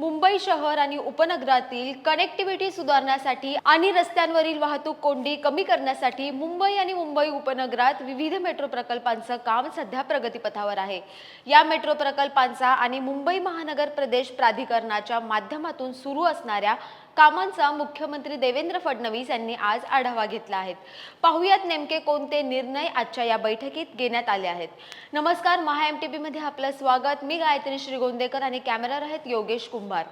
मुंबई शहर आणि उपनगरातील कनेक्टिव्हिटी सुधारण्यासाठी आणि रस्त्यांवरील वाहतूक कोंडी कमी करण्यासाठी मुंबई आणि मुंबई उपनगरात विविध मेट्रो प्रकल्पांचं काम सध्या प्रगतीपथावर आहे. या मेट्रो प्रकल्पांचा आणि मुंबई महानगर प्रदेश प्राधिकरणाच्या माध्यमातून सुरू असणाऱ्या कामांचा मुख्यमंत्री देवेंद्र फडणवीस यांनी आज आढावा घेतला आहे. पाहुयात नेमके कोणते निर्णय आजच्या या बैठकीत घेण्यात आले आहेत. नमस्कार महा एम टी मध्ये आपलं स्वागत. मी गायत्री श्रीगोंदेकर आणि कॅमेरा आहेत योगेश कुंभार.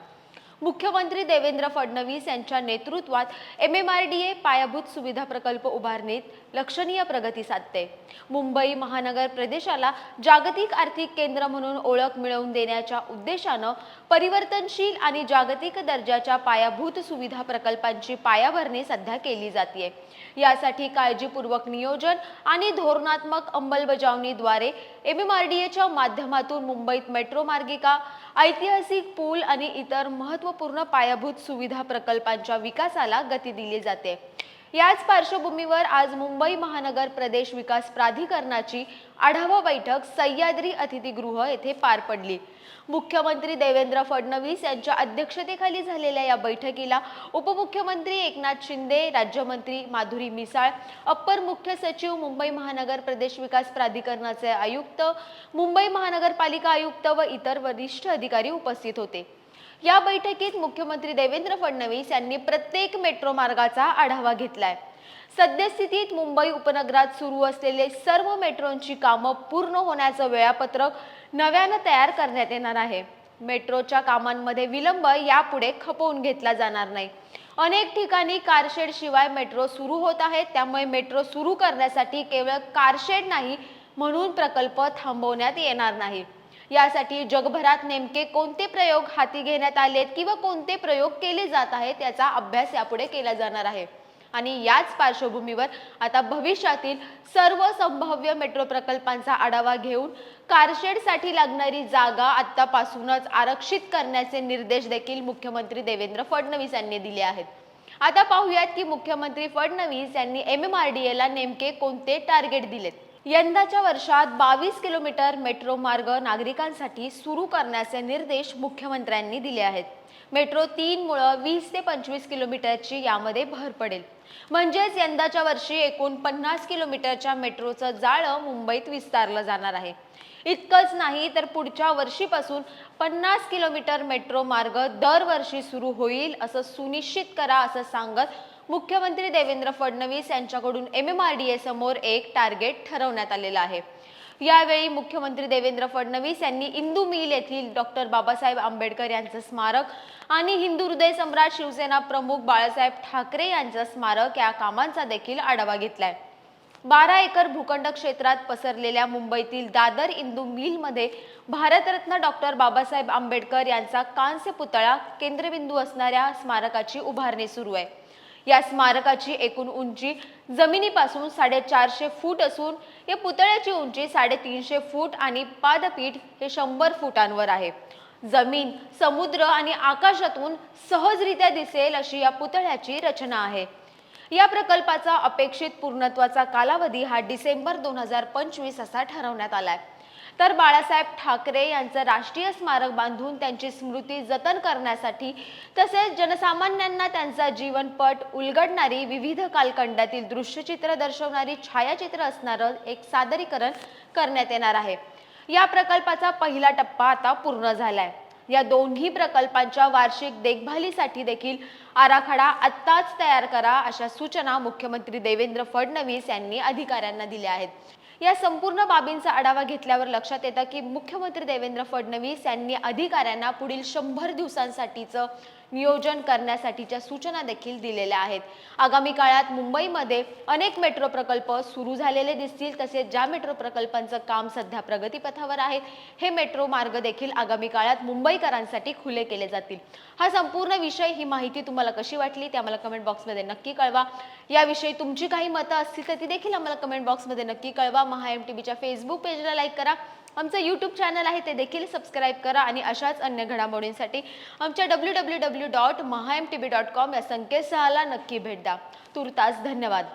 मुख्यमंत्री देवेंद्र फडणवीस यांच्या नेतृत्वात M M R D A पायाभूत सुविधा प्रकल्प उभारणीत लक्षणीय प्रगती साधते. मुंबई महानगर प्रदेशाला जागतिक आर्थिक केंद्र म्हणून ओळख मिळवून देण्याच्या उद्देशानं परिवर्तनशील आणि जागतिक दर्जाच्या पायाभूत सुविधा प्रकल्पांची पायाभरणी सध्या केली जाते. यासाठी काळजीपूर्वक नियोजन आणि धोरणात्मक अंमलबजावणीद्वारे एम एम आर डी एच्या माध्यमातून मुंबईत मेट्रो मार्गिका ऐतिहासिक पूल आणि इतर महत्त्वपूर्ण पायाभूत सुविधा प्रकल्पांच्या विकासाला गती दिली जाते. याच पार्श्वभूमीवर आज मुंबई महानगर प्रदेश विकास प्राधिकरणाची आढावा बैठक सह्याद्री अतिथीगृह येथे पार पडली. मुख्यमंत्री देवेंद्र फडणवीस यांच्या अध्यक्षतेखाली झालेल्या या बैठकीला उपमुख्यमंत्री एकनाथ शिंदे राज्यमंत्री माधुरी मिसाळ अप्पर मुख्य सचिव मुंबई महानगर प्रदेश विकास प्राधिकरणाचे आयुक्त मुंबई महानगरपालिका आयुक्त व इतर वरिष्ठ अधिकारी उपस्थित होते. या बैठकीत मुख्यमंत्री देवेंद्र फडणवीस यांनी प्रत्येक मेट्रो मार्गाचा आढावा घेतलाय. सद्यस्थितीत मुंबई उपनगरात सुरू असलेले सर्व मेट्रोंची कामं पूर्ण होण्याचं वेळापत्रक नव्यानं तयार करण्यात येणार आहे. मेट्रोच्या कामांमध्ये विलंब यापुढे खपवून घेतला जाणार नाही. अनेक ठिकाणी कारशेड शिवाय मेट्रो सुरू होत आहेत त्यामुळे मेट्रो सुरू करण्यासाठी केवळ कारशेड नाही म्हणून प्रकल्प थांबवण्यात येणार नाही. यासाठी जगभरात नेमके कोणते प्रयोग हाती घेण्यात आलेत किंवा कोणते प्रयोग केले जात आहेत याचा अभ्यास यापुढे केला जाणार आहे. आणि याच पार्श्वभूमीवर आता भविष्यातील सर्व संभाव्य मेट्रो प्रकल्पांचा आढावा घेऊन कारशेडसाठी लागणारी जागा आत्तापासूनच आरक्षित करण्याचे निर्देश देखील मुख्यमंत्री देवेंद्र फडणवीस यांनी दिले आहेत. आता पाहूयात की मुख्यमंत्री फडणवीस यांनी एम एम आर डी एला नेमके कोणते टार्गेट दिलेत? यंदाच्या वर्षात बावीस किलोमीटर मेट्रो मार्ग नागरिकांसाठी सुरू करण्याचे निर्देश मुख्यमंत्र्यांनी दिले आहेत. मेट्रो तीनमुळं वीस ते पंचवीस किलोमीटरची यामध्ये भर पडेल. म्हणजेच यंदाच्या वर्षी एकूण पन्नास किलोमीटरच्या मेट्रोचं जाळं मुंबईत विस्तारलं जाणार आहे. इतकंच नाही तर पुढच्या वर्षीपासून पन्नास किलोमीटर मेट्रो मार्ग दरवर्षी सुरू होईल असं सुनिश्चित करा असं सांगत मुख्यमंत्री देवेंद्र फडणवीस यांच्याकडून M M R D A समोर एक टार्गेट ठरवण्यात आलेलं आहे. यावेळी मुख्यमंत्री देवेंद्र फडणवीस यांनी इंदू मिल येथील डॉक्टर बाबासाहेब आंबेडकर यांचं स्मारक आणि हिंदू हृदय सम्राट शिवसेना प्रमुख बाळासाहेब ठाकरे यांचं स्मारक या कामांचा देखील आढावा घेतलाय. बारा एकर भूखंड क्षेत्रात पसरलेल्या मुंबईतील दादर इंदू मिलमध्ये भारतरत्न डॉक्टर बाबासाहेब आंबेडकर यांचा कांस्य पुतळा केंद्रबिंदू असणाऱ्या स्मारकाची उभारणी सुरू आहे. या स्मारकाची एकूण उंची जमिनीपासून साडेचारशे फूट असून या पुतळ्याची उंची साडेतीनशे फूट आणि पादपीठ हे शंभर फुटांवर आहे. जमीन समुद्र आणि आकाशातून सहजरित्या दिसेल अशी या पुतळ्याची रचना आहे. या प्रकल्पाचा अपेक्षित पूर्णत्वाचा कालावधी हा डिसेंबर दोन हजार पंचवीस असा ठरवण्यात आलाय. तर बाळासाहेब ठाकरे यांचं राष्ट्रीय स्मारक बांधून त्यांची स्मृती जतन करण्यासाठी तसेच जनसामान्यांना त्यांचा जीवनपट उलगडणारी विविध कालखंडातील दृश्यचित्र दर्शवणारी छायाचित्र असणारं एक सादरीकरण करण्यात येणार आहे. या प्रकल्पाचा पहिला टप्पा आता पूर्ण झालाय. या दोन्ही प्रकल्पांच्या वार्षिक देखभालीसाठी देखील आराखडा आत्ताच तयार करा अशा सूचना मुख्यमंत्री देवेंद्र फडणवीस यांनी अधिकाऱ्यांना दिल्या आहेत. या संपूर्ण बाबींचा आढावा घेतल्यावर लक्षात येतं की मुख्यमंत्री देवेंद्र फडणवीस यांनी अधिकाऱ्यांना पुढील शंभर दिवसांसाठीचं नियोजन करण्यासाठीच्या सूचना देखील दिलेल्या आहेत. आगामी काळात मुंबईमध्ये अनेक मेट्रो प्रकल्प सुरू झालेले दिसतील तसेच ज्या मेट्रो प्रकल्पांचं काम सध्या प्रगतीपथावर आहे हे मेट्रो मार्ग देखील आगामी काळात मुंबईकरांसाठी खुले केले जातील. हा संपूर्ण विषय ही माहिती तुम्हाला कशी वाटली ते आम्हाला कमेंट बॉक्समध्ये नक्की कळवा. याविषयी तुमची काही मतं असतील तर ती देखील आम्हाला कमेंट बॉक्समध्ये नक्की कळवा. महा एम टी बीच्या फेसबुक पेजला लाईक करा. आमचं यूट्यूब चॅनल आहे ते देखील सबस्क्राईब करा. आणि अशाच अन्य घडामोडींसाठी आमच्या W W W dot Maha M T B dot com या संकेतस्थळाला नक्की भेट द्या. तुर्तास धन्यवाद.